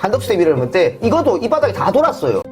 한덕수 대비를 볼때 이것도 이 바닥에 다 돌았어요.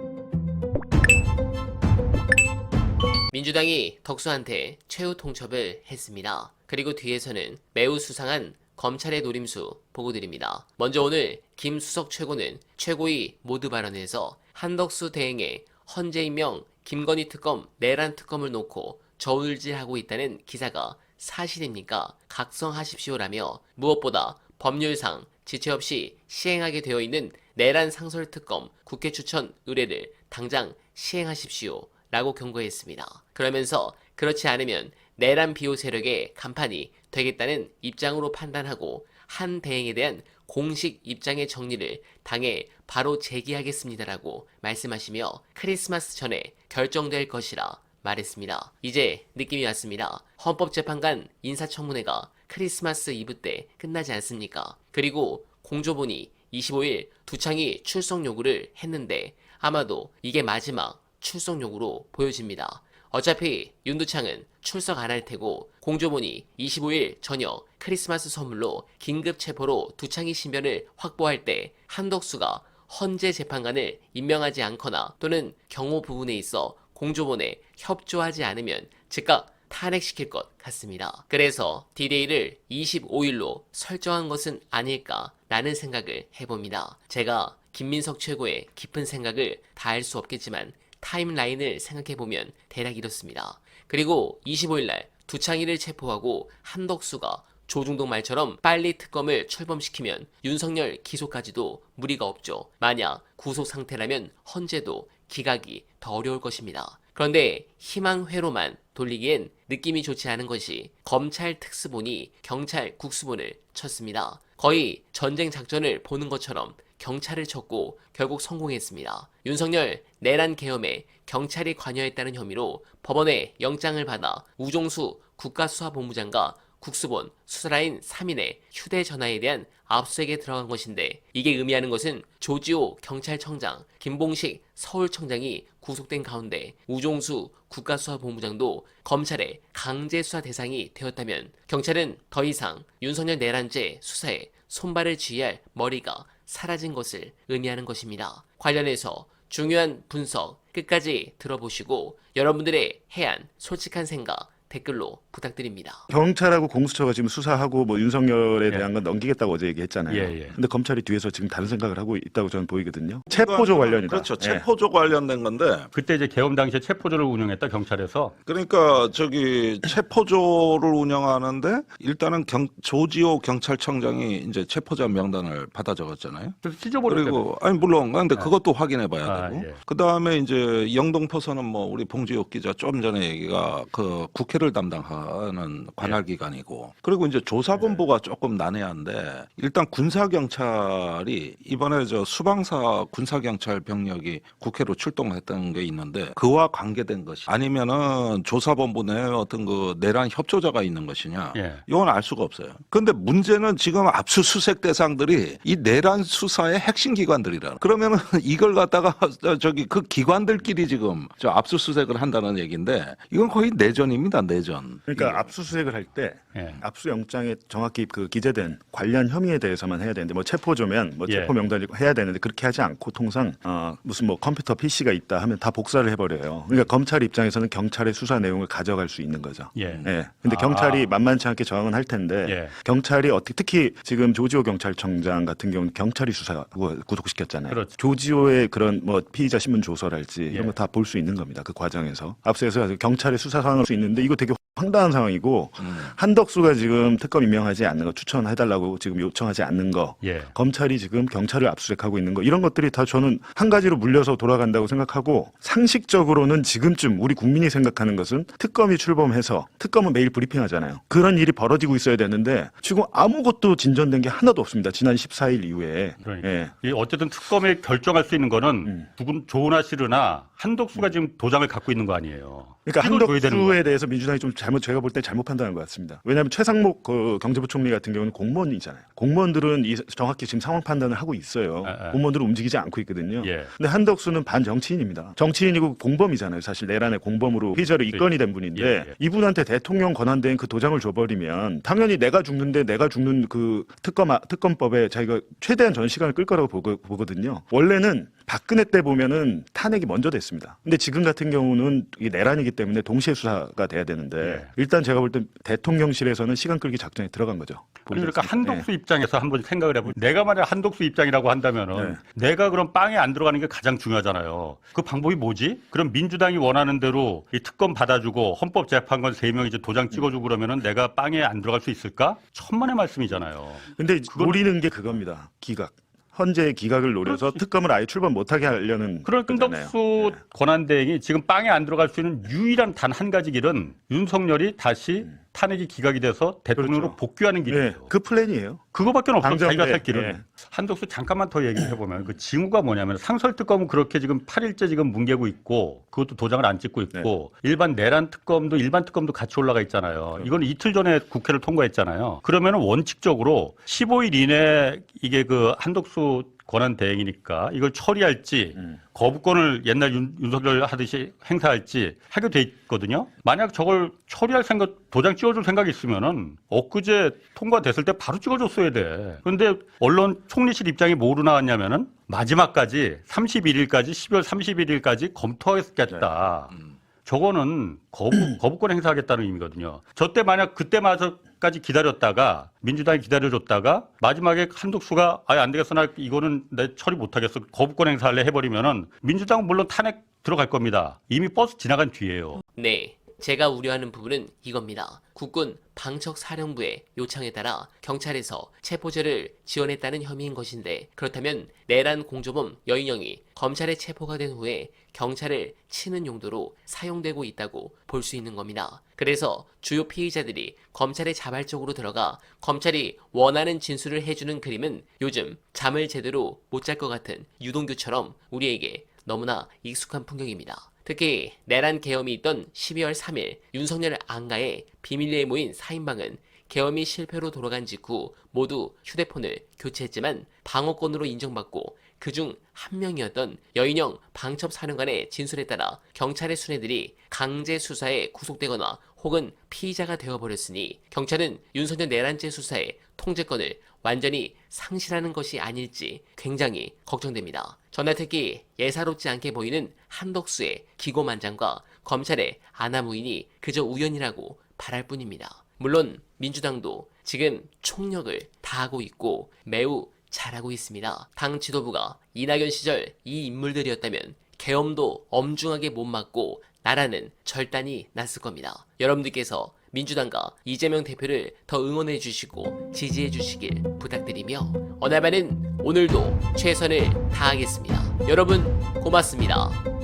민주당이 덕수한테 최후 통첩을 했습니다. 그리고 뒤에서는 매우 수상한 검찰의 노림수 보고 드립니다. 먼저 오늘 김 수석 최고는 최고위 모두 발언에서 한덕수 대행의 헌재임명 김건희 특검 내란 특검을 놓고 저울질하고 있다는 기사가 사실입니까? 각성하십시오라며 무엇보다 법률상 지체 없이 시행하게 되어 있는 내란 상설 특검 국회 추천 의뢰를 당장 시행하십시오. 라고 경고했습니다. 그러면서 그렇지 않으면 내란 비호 세력의 간판이 되겠다는 입장으로 판단하고 한 대행에 대한 공식 입장의 정리를 당에 바로 제기하겠습니다라고 말씀하시며 크리스마스 전에 결정될 것이라 말했습니다. 이제 느낌이 왔습니다. 헌법재판관 인사청문회가 크리스마스 이브 때 끝나지 않습니까? 그리고 공조본이 25일 두창이 출석 요구를 했는데 아마도 이게 마지막 출석 요구로 보여집니다. 어차피 윤두창은 출석 안 할 테고 공조본이 25일 저녁 크리스마스 선물로 긴급 체포로 두창이 신변을 확보할 때 한덕수가 헌재 재판관을 임명하지 않거나 또는 경호 부분에 있어 공조본에 협조하지 않으면 즉각 탄핵시킬 것 같습니다. 그래서 디데이를 25일로 설정한 것은 아닐까라는 생각을 해봅니다. 제가 김민석 최고의 깊은 생각을 다알수 없겠지만 타임라인을 생각해보면 대략 이렇습니다. 그리고 25일날 두창희를 체포하고 한덕수가 조중동 말처럼 빨리 특검을 출범시키면 윤석열 기소까지도 무리가 없죠. 만약 구속 상태라면 헌재도 기각이 더 어려울 것입니다. 그런데 희망회로만 돌리기엔 느낌이 좋지 않은 것이 검찰 특수본이 경찰 국수본을 쳤습니다. 거의 전쟁 작전을 보는 것처럼 경찰을 쳤고 결국 성공했습니다. 윤석열 내란 계엄에 경찰이 관여했다는 혐의로 법원에 영장을 받아 우종수 국가수사본부장과 국수본 수사라인 3인의 휴대전화에 대한 압수수색에 들어간 것인데 이게 의미하는 것은 조지호 경찰청장, 김봉식 서울청장이 구속된 가운데 우종수 국가수사본부장도 검찰의 강제수사 대상이 되었다면 경찰은 더 이상 윤석열 내란죄 수사에 손발을 쥐할 머리가 사라진 것을 의미하는 것입니다. 관련해서 중요한 분석 끝까지 들어보시고 여러분들의 해안 솔직한 생각 댓글로 부탁드립니다. 경찰하고 공수처가 지금 수사하고 뭐 윤석열에 예. 대한 건 넘기겠다고 어제 얘기했잖아요. 예, 예. 근데 검찰이 뒤에서 지금 다른 생각을 하고 있다고 저는 보이거든요. 체포조 관련이다. 그렇죠. 예. 체포조 관련된 건데 그때 이제 계엄 당시에 체포조를 운영했다 경찰에서 그러니까 저기 체포조를 운영하는데 일단은 경, 조지호 경찰청장이 이제 체포자 명단을 받아 적었잖아요. 그래서. 그리고 아니 물론 근데 그것도 확인해 봐야 아, 되고 예. 그다음에 이제 영동포선은 뭐 우리 봉지욱 기자 좀 전에 얘기가 그 국회 를 담당하는 관할 기관이고 그리고 이제 조사본부가 조금 난해한데 일단 군사 경찰이 이번에 저 수방사 군사 경찰 병력이 국회로 출동했던 게 있는데 그와 관계된 것이 아니면은 조사본부 내에 어떤 그 내란 협조자가 있는 것이냐 예. 이건 알 수가 없어요. 근데 문제는 지금 압수수색 대상들이 이 내란 수사의 핵심 기관들이라. 그러면은 이걸 갖다가 저- 저기 그 기관들끼리 지금 저 압수수색을 한다는 얘기인데 이건 거의 내전입니다. 내전. 그러니까 압수수색을 할 때 예. 압수영장에 정확히 그 기재된 관련 혐의에 대해서만 해야 되는데 뭐 체포조면 뭐 예. 체포 명단이 해야 되는데 그렇게 하지 않고 통상 어 무슨 뭐 컴퓨터 PC가 있다 하면 다 복사를 해버려요. 그러니까 검찰 입장에서는 경찰의 수사 내용을 가져갈 수 있는 거죠. 예. 예. 근데 아. 경찰이 만만치 않게 저항은 할 텐데 예. 경찰이 어떻게 특히 지금 조지호 경찰청장 같은 경우는 경찰이 수사하고 구속시켰잖아요. 그렇죠. 조지호의 그런 뭐 피의자 신문 조서랄지 이런 예. 거다 볼 수 있는 겁니다. 그 과정에서 압수해서 경찰의 수사 상황을 수 있는데 이거 되게 황당한 상황이고 음. 한덕수가 지금 특검 임명하지 않는 거 추천해달라고 지금 요청하지 않는 거 예. 검찰이 지금 경찰을 압수수색하고 있는 거 이런 것들이 다 저는 한 가지로 물려서 돌아간다고 생각하고 상식적으로는 지금쯤 우리 국민이 생각하는 것은 특검이 출범해서 특검은 매일 브리핑하잖아요. 그런 일이 벌어지고 있어야 되는데 지금 아무것도 진전된 게 하나도 없습니다. 지난 14일 이후에 그러니까. 예. 이 어쨌든 특검에 결정할 수 있는 거는 음. 누군 조나 씨르나 한덕수가 지금 도장을 갖고 있는 거 아니에요. 그러니까 한덕수에. 대해서 민주당 민주당이 좀 잘못 제가 볼 때 잘못 판단한 것 같습니다. 왜냐하면 최상목 그 경제부총리 같은 경우는 공무원이잖아요. 공무원들은 이 정확히 지금 상황 판단을 하고 있어요. 아, 아. 공무원들은 움직이지 않고 있거든요. 예. 근데 한덕수는 반 정치인입니다. 정치인이고 공범이잖아요. 사실 내란의 공범으로 피의자로 입건이 된 분인데 예, 예. 이분한테 대통령 권한대행 그 도장을 줘버리면 당연히 내가 죽는데 내가 죽는 그 특검 특검법에 자기가 최대한 전 시간을 끌 거라고 보거, 보거든요. 원래는 박근혜 때 보면은 탄핵이 먼저 됐습니다. 근데 지금 같은 경우는 이게 내란이기 때문에 동시에 수사가 돼야 되는데 예. 일단 제가 볼 때 대통령실에서는 시간 끌기 작전에 들어간 거죠. 아니, 그러니까 예. 한독수 입장에서 한번 생각을 해보면 내가 만약 한독수 입장이라고 한다면은 내가 그럼 빵에 안 들어가는 게 가장 중요하잖아요. 그 방법이 뭐지? 그럼 민주당이 원하는 대로 이 특검 받아주고 헌법재판관 세 명 이제 도장 찍어주고 그러면은 내가 빵에 안 들어갈 수 있을까? 천만의 말씀이잖아요. 근데 노리는 게 그겁니다. 기각. 헌재의 기각을 노려서 특검을 아예 출범 못하게 하려는 그럴 거잖아요. 끈덕수 예. 권한 대행이 지금 빵에 안 들어갈 수 있는 유일한 단 한 가지 길은 윤석열이 다시 탄핵이 기각이 돼서 대통령으로 그렇죠. 복귀하는 예, 길이에요. 그 플랜이에요. 그거밖에 없어. 방정- 자기가 예, 살 길은. 예. 한덕수 잠깐만 더 얘기를 해보면 그 징후가 뭐냐면 상설 특검은 그렇게 지금 8일째 지금 뭉개고 있고 그것도 도장을 안 찍고 있고 네. 일반 내란 특검도 일반 특검도 같이 올라가 있잖아요. 이건 이틀 전에 국회를 통과했잖아요. 그러면은 원칙적으로 15일 이내 이게 그 한덕수 권한 대행이니까 이걸 처리할지 음. 거부권을 옛날 윤, 윤석열 하듯이 행사할지 하게 돼 있거든요. 만약 저걸 처리할 생각, 도장 찍어줄 생각이 있으면은 엊그제 통과됐을 때 바로 찍어줬어야 돼. 그런데 언론 총리실 입장이 뭐로 나왔냐면은 마지막까지 31일까지 12월 31일까지 검토하겠다. 저거는 거부, 거부권 행사하겠다는 의미거든요. 저 때 만약 그때마저 까지 기다렸다가 민주당이 기다려줬다가 마지막에 한독수가 아예 안 되겠어 나 이거는 내 처리 못하겠어 거부권 행사할래 해버리면은 민주당은 물론 탄핵 들어갈 겁니다. 이미 버스 지나간 뒤에요. 네, 제가 우려하는 부분은 이겁니다. 국군 방척사령부의 요청에 따라 경찰에서 체포제를 지원했다는 혐의인 것인데 그렇다면 내란 공조범 여인영이 검찰에 체포가 된 후에 경찰을 치는 용도로 사용되고 있다고 볼 수 있는 겁니다. 그래서 주요 피의자들이 검찰에 자발적으로 들어가 검찰이 원하는 진술을 해주는 그림은 요즘 잠을 제대로 못 잘 것 같은 유동규처럼 우리에게 너무나 익숙한 풍경입니다. 특히 내란 계엄이 있던 12월 3일 윤석열 안가에 비밀리에 모인 4인방은 계엄이 실패로 돌아간 직후 모두 휴대폰을 교체했지만 방어권으로 인정받고 그중 한 명이었던 여인영 방첩사령관의 진술에 따라 경찰의 수뇌들이 강제 수사에 구속되거나 혹은 피의자가 되어버렸으니 경찰은 윤석열 내란죄 수사에 통제권을 완전히 상실하는 것이 아닐지 굉장히 걱정됩니다. 전날 특히 예사롭지 않게 보이는 한덕수의 기고만장과 검찰의 아나무인이 그저 우연이라고 바랄 뿐입니다. 물론 민주당도 지금 총력을 다하고 있고 매우 잘하고 있습니다. 당 지도부가 이낙연 시절 이 인물들이었다면 계엄도 엄중하게 못 맞고 나라는 절단이 났을 겁니다. 여러분들께서 민주당과 이재명 대표를 더 응원해 주시고 지지해 주시길 부탁드리며 어나바는 오늘도 최선을 다하겠습니다. 여러분 고맙습니다.